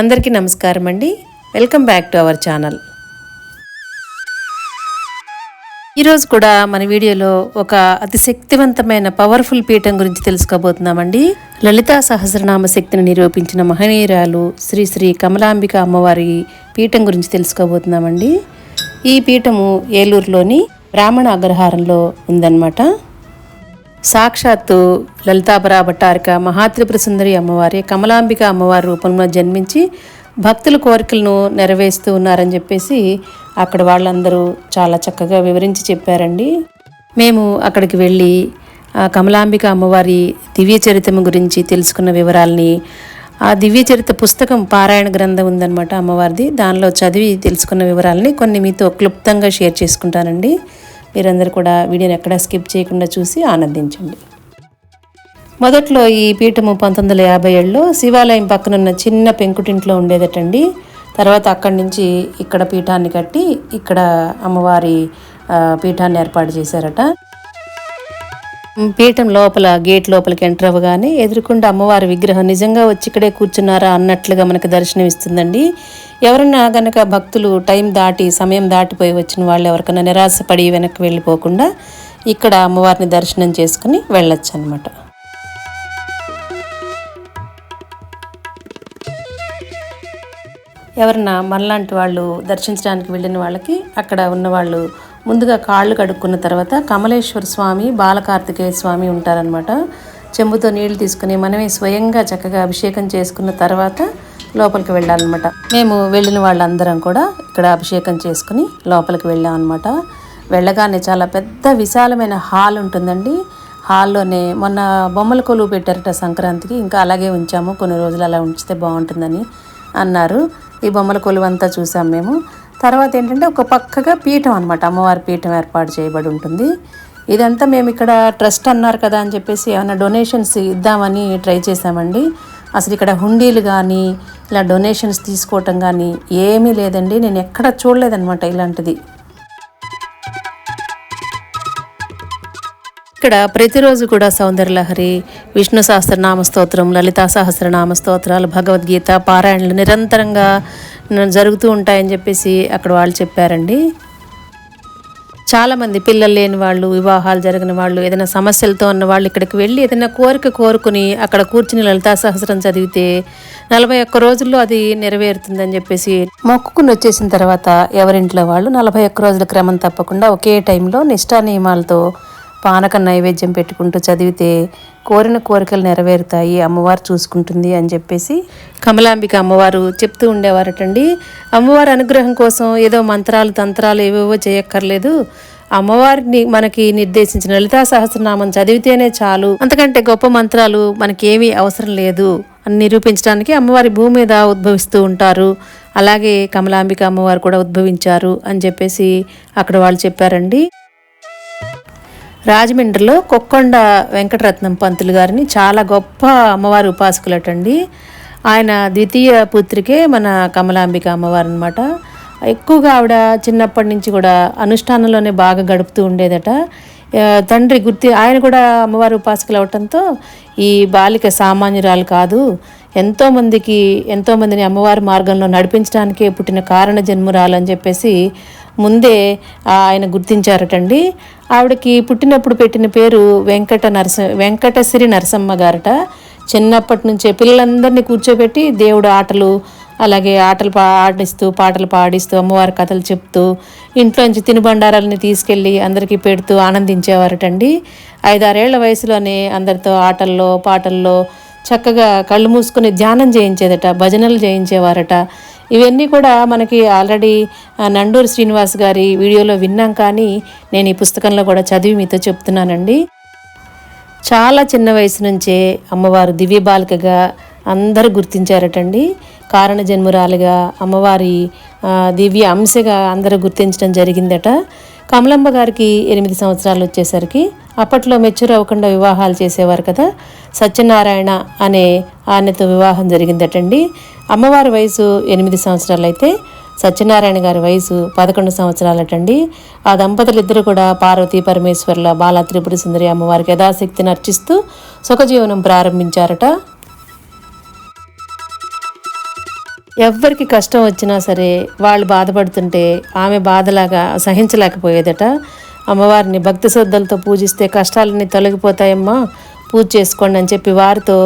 అందరికీ నమస్కారం అండి. Welcome back to our channel. ఈరోజు కూడా మన వీడియోలో ఒక అతి శక్తివంతమైన పవర్ఫుల్ పీఠం గురించి తెలుసుకోబోతున్నామండి. లలితా సహస్రనామ శక్తిని నిరూపించిన మహనీయురాలు శ్రీ శ్రీ కమలాంబిక అమ్మవారి పీఠం గురించి తెలుసుకోబోతున్నామండి. ఈ పీఠము ఏలూరులోని బ్రాహ్మణ అగ్రహారంలో ఉందన్నమాట. సాక్షాత్తు లలితాపరా భట్టారిక మహాత్రిపుర సుందరి అమ్మవారి కమలాంబిక అమ్మవారి రూపంలో జన్మించి భక్తుల కోరికలను నెరవేరుస్తూ ఉన్నారని చెప్పేసి అక్కడ వాళ్ళందరూ చాలా చక్కగా వివరించి చెప్పారండి. మేము అక్కడికి వెళ్ళి కమలాంబిక అమ్మవారి దివ్య చరిత్రం గురించి తెలుసుకున్న వివరాలని ఆ దివ్య చరిత్ర పుస్తకం పారాయణ గ్రంథం ఉందన్నమాట అమ్మవారిది. దానిలో చదివి తెలుసుకున్న వివరాలని కొన్ని మీతో క్లుప్తంగా షేర్ చేసుకుంటానండి. మీరందరూ కూడా వీడియోని ఎక్కడా స్కిప్ చేయకుండా చూసి ఆనందించండి. మొదట్లో ఈ పీఠము పంతొమ్మిది వందల యాభై ఏడులో శివాలయం పక్కనున్న చిన్న పెంకుటింట్లో ఉండేదటండి. తర్వాత అక్కడి నుంచి ఇక్కడ పీఠాన్ని కట్టి ఇక్కడ అమ్మవారి పీఠాన్ని ఏర్పాటు చేశారట. పీఠం లోపల గేట్ లోపలికి ఎంటర్ అవ్వగానే ఎదురుకుండా అమ్మవారి విగ్రహం నిజంగా వచ్చి ఇక్కడే కూర్చున్నారా అన్నట్లుగా మనకు దర్శనం ఇస్తుందండి ఎవరన్నా గనక భక్తులు టైం దాటి సమయం దాటిపోయి వచ్చిన వాళ్ళు ఎవరికైనా నిరాశపడి వెనక్కి వెళ్ళిపోకుండా ఇక్కడ అమ్మవారిని దర్శనం చేసుకుని వెళ్ళొచ్చు అనమాట ఎవరన్నా మనలాంటి వాళ్ళు దర్శించడానికి వెళ్ళిన వాళ్ళకి అక్కడ ఉన్న వాళ్ళు ముందుగా కాళ్ళు కడుక్కున్న తర్వాత కమలేశ్వర స్వామి బాలకార్తికేయ స్వామి ఉంటారనమాట చెంబుతో నీళ్ళు తీసుకుని మనమే స్వయంగా చక్కగా అభిషేకం చేసుకున్న తర్వాత లోపలికి వెళ్ళాలన్నమాట. మేము వెళ్ళిన వాళ్ళందరం కూడా ఇక్కడ అభిషేకం చేసుకుని లోపలికి వెళ్ళాం అనమాట వెళ్ళగానే చాలా పెద్ద విశాలమైన హాల్ ఉంటుందండి. హాల్లోనే మొన్న బొమ్మల కొలువు పెట్టారట సంక్రాంతికి. ఇంకా అలాగే ఉంచాము. కొన్ని రోజులు అలా ఉంచితే బాగుంటుందని అన్నారు. ఈ బొమ్మల కొలువు అంతా చూసాం మేము. తర్వాత ఏంటంటే ఒక పక్కగా పీఠం అనమాట అమ్మవారి పీఠం ఏర్పాటు చేయబడి ఉంటుంది. ఇదంతా మేము ఇక్కడ ట్రస్ట్ అన్నారు కదా అని చెప్పేసి ఏమైనా డొనేషన్స్ ఇద్దామని ట్రై చేసామండి అసలు ఇక్కడ హుండీలు కానీ ఇలా డొనేషన్స్ తీసుకోవటం కానీ ఏమీ లేదండి. నేను ఎక్కడ చూడలేదన్నమాట ఇలాంటిది. ఇక్కడ ప్రతిరోజు కూడా సౌందర్యలహరి విష్ణు సహస్రనామ స్తోత్రం లలితా సహస్రనామ స్తోత్రాలు భగవద్గీత పారాయణలు నిరంతరంగా జరుగుతూ ఉంటాయని చెప్పేసి అక్కడ వాళ్ళు చెప్పారండి. చాలామంది పిల్లలు లేని వాళ్ళు వివాహాలు జరిగిన వాళ్ళు ఏదైనా సమస్యలతో ఉన్న వాళ్ళు ఇక్కడికి వెళ్ళి ఏదైనా కోరిక కోరుకుని అక్కడ కూర్చుని లలితా సహస్రం చదివితే నలభై ఒక్క రోజుల్లో అది నెరవేరుతుందని చెప్పేసి మొక్కుకుని వచ్చేసిన తర్వాత ఎవరింట్లో వాళ్ళు నలభై ఒక్క రోజుల క్రమం తప్పకుండా ఒకే టైంలో నిష్ఠా నియమాలతో పానక నైవేద్యం పెట్టుకుంటూ చదివితే కోరిన కోరికలు నెరవేరుతాయి అమ్మవారు చూసుకుంటుంది అని చెప్పేసి కమలాంబిక అమ్మవారు చెప్తూ ఉండేవారటండి. అమ్మవారి అనుగ్రహం కోసం ఏదో మంత్రాలు తంత్రాలు ఏవేవో చేయక్కర్లేదు. అమ్మవారిని మనకి నిర్దేశించిన లలితా సహస్రనామం చదివితేనే చాలు. అంతకంటే గొప్ప మంత్రాలు మనకేమీ అవసరం లేదు అని నిరూపించడానికి అమ్మవారి భూమి మీద ఉద్భవిస్తూ ఉంటారు. అలాగే కమలాంబిక అమ్మవారు కూడా ఉద్భవించారు అని చెప్పేసి అక్కడ వాళ్ళు చెప్పారండి. రాజమండ్రిలో కొక్కొండ వెంకటరత్నం పంతులు గారిని చాలా గొప్ప అమ్మవారి ఉపాసకులటండి. ఆయన ద్వితీయ పుత్రికే మన కమలాంబిక అమ్మవారు అనమాట ఎక్కువగా ఆవిడ చిన్నప్పటి నుంచి కూడా అనుష్ఠానంలోనే బాగా గడుపుతూ ఉండేదట. తండ్రి గుర్తి ఆయన కూడా అమ్మవారి ఉపాసకులు అవటంతో ఈ బాలిక సామాన్యురాలు కాదు ఎంతోమందికి ఎంతోమందిని అమ్మవారి మార్గంలో నడిపించడానికే పుట్టిన కారణ జన్మురాలు అని చెప్పేసి ముందే ఆయన గుర్తించారటండి. ఆవిడకి పుట్టినప్పుడు పెట్టిన పేరు వెంకట నరస వెంకటశ్రీ నరసమ్మ గారట. చిన్నప్పటి నుంచే పిల్లలందరినీ కూర్చోబెట్టి దేవుడు ఆటలు అలాగే ఆటలు పా ఆడిస్తూ పాటలు పాడిస్తూ అమ్మవారి కథలు చెప్తూ ఇంట్లోంచి తినుబండారాలని తీసుకెళ్ళి అందరికీ పెడుతూ ఆనందించేవారటండి. ఐదారేళ్ళ వయసులోనే అందరితో ఆటల్లో పాటల్లో చక్కగా కళ్ళు మూసుకుని ధ్యానం చేయించేదట భజనలు చేయించేవారట. ఇవన్నీ కూడా మనకి ఆల్రెడీ నండూరు శ్రీనివాస్ గారి వీడియోలో విన్నాం కానీ నేను ఈ పుస్తకంలో కూడా చదివి మీతో చెప్తున్నానండి. చాలా చిన్న వయసు నుంచే అమ్మవారు దివ్య బాలికగా అందరూ గుర్తించారటండి. కారణ జన్మురాలుగా అమ్మవారి దివ్య అంశగా అందరూ గుర్తించడం జరిగిందట. కమలమ్మ గారికి ఎనిమిది సంవత్సరాలు వచ్చేసరికి అప్పట్లో మెచ్యూర్ అవ్వకుండా వివాహాలు చేసేవారు కదా. సత్యనారాయణ అనే ఆయనతో వివాహం జరిగిందటండి. అమ్మవారి వయసు ఎనిమిది సంవత్సరాలు అయితే సత్యనారాయణ గారి వయసు పదకొండు సంవత్సరాలటండి. ఆ దంపతులు ఇద్దరు కూడా పార్వతీ పరమేశ్వర్ల బాల త్రిపుర సుందరి అమ్మవారికి యథాశక్తిని అర్చిస్తూ సుఖజీవనం ప్రారంభించారట. ఎవ్వరికి కష్టం వచ్చినా సరే వాళ్ళు బాధపడుతుంటే ఆమె బాధలాగా సహించలేకపోయేదట. అమ్మవారిని భక్తి శ్రద్ధలతో పూజిస్తే కష్టాలన్నీ తొలగిపోతాయమ్మా పూజ చేసుకోండి అని చెప్పి వారితో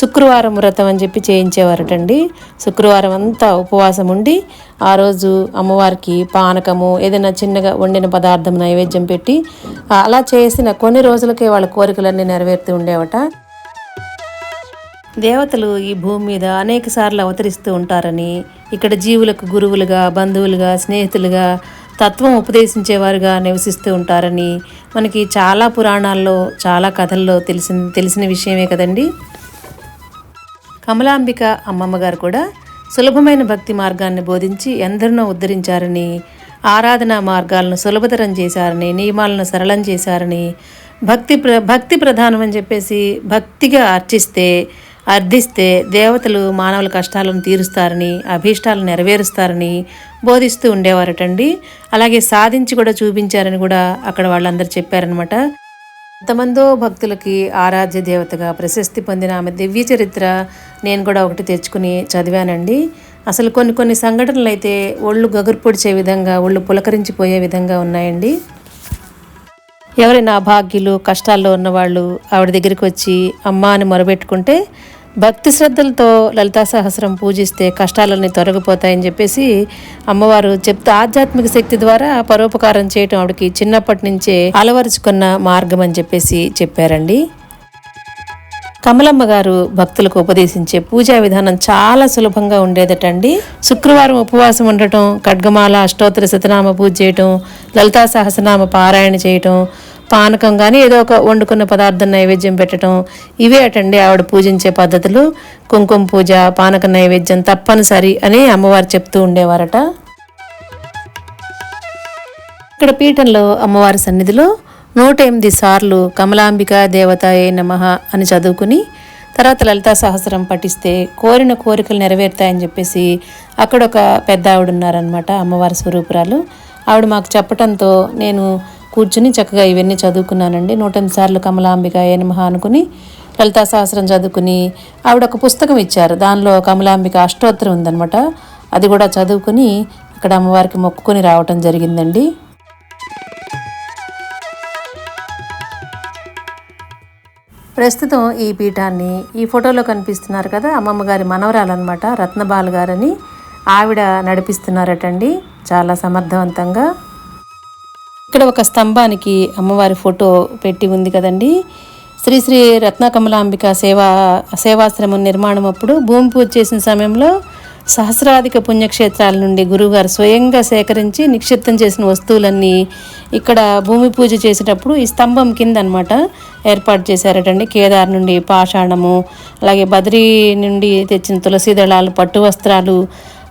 శుక్రవారం వ్రతం అని చెప్పి చేయించేవారటండి. శుక్రవారం అంతా ఉపవాసం ఉండి ఆ రోజు అమ్మవారికి పానకము ఏదైనా చిన్నగా వండిన పదార్థం నైవేద్యం పెట్టి అలా చేసిన కొన్ని రోజులకే వాళ్ళ కోరికలన్నీ నెరవేరుతూ ఉండేవట. దేవతలు ఈ భూమి మీద అనేక సార్లు అవతరిస్తూ ఉంటారని ఇక్కడ జీవులకు గురువులుగా బంధువులుగా స్నేహితులుగా తత్వం ఉపదేశించేవారుగా నివసిస్తూ ఉంటారని మనకి చాలా పురాణాల్లో చాలా కథల్లో తెలిసిన తెలిసిన విషయమే కదండి. కమలాంబిక అమ్మమ్మ గారు కూడా సులభమైన భక్తి మార్గాన్ని బోధించి ఎందరినో ఉద్ధరించారని ఆరాధనా మార్గాలను సులభతరం చేశారని నియమాలను సరళం చేశారని భక్తి ప్ర భక్తి ప్రధానం అని చెప్పేసి భక్తిగా అర్చిస్తే అర్థిస్తే దేవతలు మానవుల కష్టాలను తీరుస్తారని అభీష్టాలు నెరవేరుస్తారని బోధిస్తూ ఉండేవారటండి. అలాగే సాధించి కూడా చూపించారని కూడా అక్కడ వాళ్ళందరూ చెప్పారనమాట ఎంతమందో భక్తులకి ఆరాధ్య దేవతగా ప్రశస్తి పొందిన ఆమె దివ్య చరిత్ర నేను కూడా ఒకటి తెచ్చుకుని చదివానండి. అసలు కొన్ని కొన్ని సంఘటనలు అయితే ఒళ్ళు గగురు పొడిచే విధంగా ఒళ్ళు పులకరించిపోయే విధంగా ఉన్నాయండి. ఎవరైనా అభాగ్యులు కష్టాల్లో ఉన్నవాళ్ళు ఆవిడ దగ్గరికి వచ్చి అమ్మ అని మొరబెట్టుకుంటే భక్తి శ్రద్ధలతో లలితా సహస్రం పూజిస్తే కష్టాలన్నీ తొలగిపోతాయని చెప్పేసి అమ్మవారు చెప్తూ ఆధ్యాత్మిక శక్తి ద్వారా పరోపకారం చేయటం ఆవిడకి చిన్నప్పటి నుంచే అలవరుచుకున్న మార్గం అని చెప్పేసి చెప్పారండి. కమలమ్మ గారు భక్తులకు ఉపదేశించే పూజా విధానం చాలా సులభంగా ఉండేదటండి. శుక్రవారం ఉపవాసం ఉండటం ఖడ్గమాల అష్టోత్తర శతనామ పూజ చేయటం లలితా సహస్రనామ పారాయణ చేయటం పానకం కానీ ఏదో ఒక వండుకున్న పదార్థం నైవేద్యం పెట్టడం ఇవే అటండి ఆవిడ పూజించే పద్ధతులు. కుంకుమ పూజ పానక నైవేద్యం తప్పనిసరి అని అమ్మవారు చెప్తూ ఉండేవారట. ఇక్కడ పీఠంలో అమ్మవారి సన్నిధిలో నూట ఎనిమిది సార్లు కమలాంబిక దేవతాయే నమ అని చదువుకుని తర్వాత లలితా సహస్రం పఠిస్తే కోరిన కోరికలు నెరవేరుతాయని చెప్పేసి అక్కడ ఒక పెద్ద ఆవిడ ఉన్నారనమాట అమ్మవారి స్వరూపురాలు. ఆవిడ మాకు చెప్పడంతో నేను కూర్చుని చక్కగా ఇవన్నీ చదువుకున్నానండి. నూట ఎనిమిది సార్లు కమలాంబిక ఏ అనుకుని లలితా సహస్రం చదువుకుని ఆవిడ ఒక పుస్తకం ఇచ్చారు. దానిలో కమలాంబిక అష్టోత్తరం ఉందనమాట అది కూడా చదువుకుని అక్కడ అమ్మవారికి మొక్కుకొని రావటం జరిగిందండి. ప్రస్తుతం ఈ పీఠాన్ని ఈ ఫోటోలో కనిపిస్తున్నారు కదా అమ్మమ్మ గారి మనవరాలన్నమాట రత్నబాల్ గారని. ఆవిడ నడిపిస్తున్నారటండి చాలా సమర్థవంతంగా. ఇక్కడ ఒక స్తంభానికి అమ్మవారి ఫోటో పెట్టి ఉంది కదండి. శ్రీ శ్రీ రత్నకమలాంబిక సేవా సేవాశ్రమం నిర్మాణం అప్పుడు భూమి పూజ చేసిన సమయంలో సహస్రాధిక పుణ్యక్షేత్రాల నుండి గురువుగారు స్వయంగా సేకరించి నిక్షిప్తం చేసిన వస్తువులన్నీ ఇక్కడ భూమి పూజ చేసేటప్పుడు ఈ స్తంభం కింద అనమాట ఏర్పాటు చేశారటండి. కేదార్ నుండి పాషాణము అలాగే బద్రీ నుండి తెచ్చిన తులసి దళాలు పట్టు వస్త్రాలు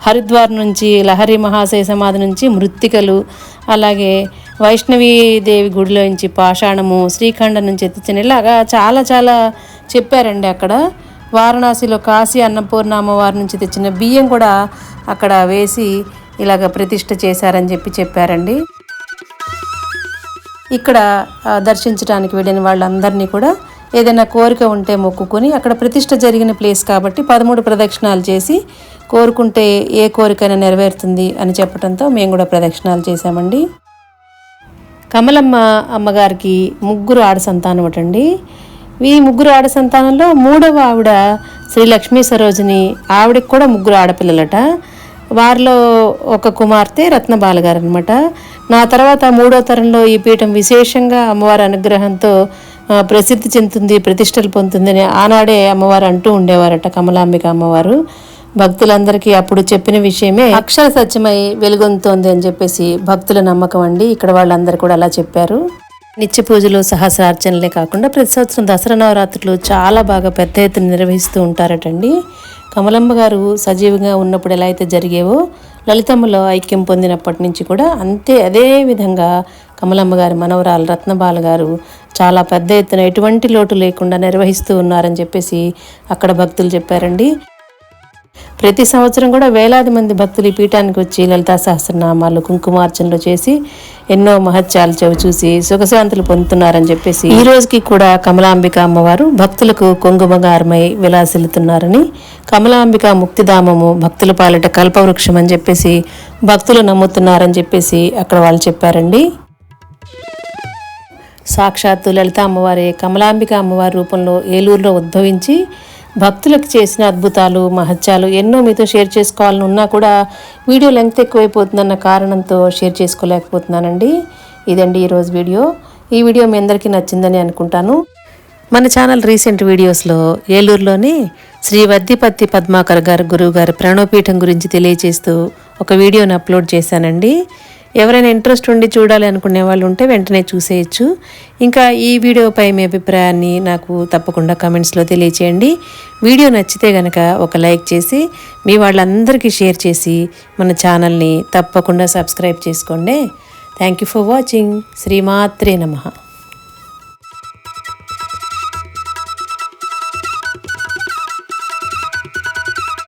హరిద్వార్ నుంచి లహరి మహాశయ సమాధి నుంచి మృత్తికలు అలాగే వైష్ణవీదేవి గుడిలో నుంచి పాషాణము శ్రీఖండ నుంచి తెచ్చిన ఇలాగా చాలా చాలా చెప్పారండి అక్కడ. వారణాసిలో కాశీ అన్నపూర్ణ అమ్మవారి నుంచి తెచ్చిన బియ్యం కూడా అక్కడ వేసి ఇలాగ ప్రతిష్ట చేశారని చెప్పి చెప్పారండి. ఇక్కడ దర్శించడానికి వెళ్ళిన వాళ్ళందరినీ కూడా ఏదైనా కోరిక ఉంటే మొక్కుకొని అక్కడ ప్రతిష్ట జరిగిన ప్లేస్ కాబట్టి పదమూడు ప్రదక్షిణాలు చేసి కోరుకుంటే ఏ కోరికైనా నెరవేరుతుంది అని చెప్పడంతో మేము కూడా ప్రదక్షిణాలు చేశామండి. కమలమ్మ అమ్మగారికి ముగ్గురు ఆడ సంతానం అటండి ఈ ముగ్గురు ఆడ సంతానంలో మూడవ ఆవిడ శ్రీ లక్ష్మీ సరోజిని ఆవిడకి కూడా ముగ్గురు ఆడపిల్లలట. వారిలో ఒక కుమార్తె రత్నబాల గారు అనమాట నా తర్వాత మూడో తరంలో ఈ పీఠం విశేషంగా అమ్మవారి అనుగ్రహంతో ప్రసిద్ధి చెందుతుంది ప్రతిష్టలు పొందుతుందని ఆనాడే అమ్మవారు అంటూ ఉండేవారట కమలాంబిక అమ్మవారు. భక్తులందరికీ అప్పుడు చెప్పిన విషయమే అక్షర సత్యమై వెలుగొందుతోంది అని చెప్పేసి భక్తుల నమ్మకం అండి. ఇక్కడ వాళ్ళందరూ కూడా అలా చెప్పారు. నిత్య పూజలు సహస్రార్చనలే కాకుండా ప్రతి సంవత్సరం దసరా నవరాత్రులు చాలా బాగా పెద్ద ఎత్తున నిర్వహిస్తూ ఉంటారటండి. కమలమ్మ గారు సజీవంగా ఉన్నప్పుడు ఎలా అయితే జరిగేవో లలితమ్మలో ఐక్యం పొందినప్పటి నుంచి కూడా అంతే అదే విధంగా కమలమ్మ గారి మనవరాలు రత్నబాల గారు చాలా పెద్ద ఎత్తున ఎటువంటి లోటు లేకుండా నిర్వహిస్తూ ఉన్నారని చెప్పేసి అక్కడ భక్తులు చెప్పారండి. ప్రతి సంవత్సరం కూడా వేలాది మంది భక్తులు ఈ పీఠానికి వచ్చి లలితా సహస్రనామాలు కుంకుమార్చనలు చేసి ఎన్నో మహత్యాలు చవి చూసి సుఖశాంతులు పొందుతున్నారని చెప్పేసి ఈ రోజుకి కూడా కమలాంబిక అమ్మవారు భక్తులకు కొంగుమగారమై విలాసిల్లుతున్నారని కమలాంబిక ముక్తిధామము భక్తుల పాలిట కల్పవృక్షం అని చెప్పేసి భక్తులు నమ్ముతున్నారని చెప్పేసి అక్కడ వాళ్ళు చెప్పారండి. సాక్షాత్తు లలిత అమ్మవారే కమలాంబిక అమ్మవారి రూపంలో ఏలూరులో ఉద్భవించి భక్తులకు చేసిన అద్భుతాలు మహత్యాలు ఎన్నో మీతో షేర్ చేసుకోవాలని ఉన్నా కూడా వీడియో లెంగ్త్ ఎక్కువైపోతుందన్న కారణంతో షేర్ చేసుకోలేకపోతున్నానండి. ఇదండి ఈరోజు వీడియో. ఈ వీడియో మీ అందరికీ నచ్చిందని అనుకుంటాను. మన ఛానల్ రీసెంట్ వీడియోస్లో ఏలూరులోని శ్రీ వద్దిపత్తి పద్మాకర్ గారు గురువు గారి ప్రాణోపీఠం గురించి తెలియజేస్తూ ఒక వీడియోని అప్లోడ్ చేశానండి. ఎవరైనా ఇంట్రెస్ట్ ఉండి చూడాలి అనుకునే వాళ్ళు ఉంటే వెంటనే చూసేయచ్చు. ఇంకా ఈ వీడియోపై మీ అభిప్రాయాన్ని నాకు తప్పకుండా కమెంట్స్లో తెలియచేయండి. వీడియో నచ్చితే గనక ఒక లైక్ చేసి మీ వాళ్ళందరికీ షేర్ చేసి మన ఛానల్ని తప్పకుండా సబ్స్క్రైబ్ చేసుకోండి. Thank you for watching. శ్రీమాత్రే నమః.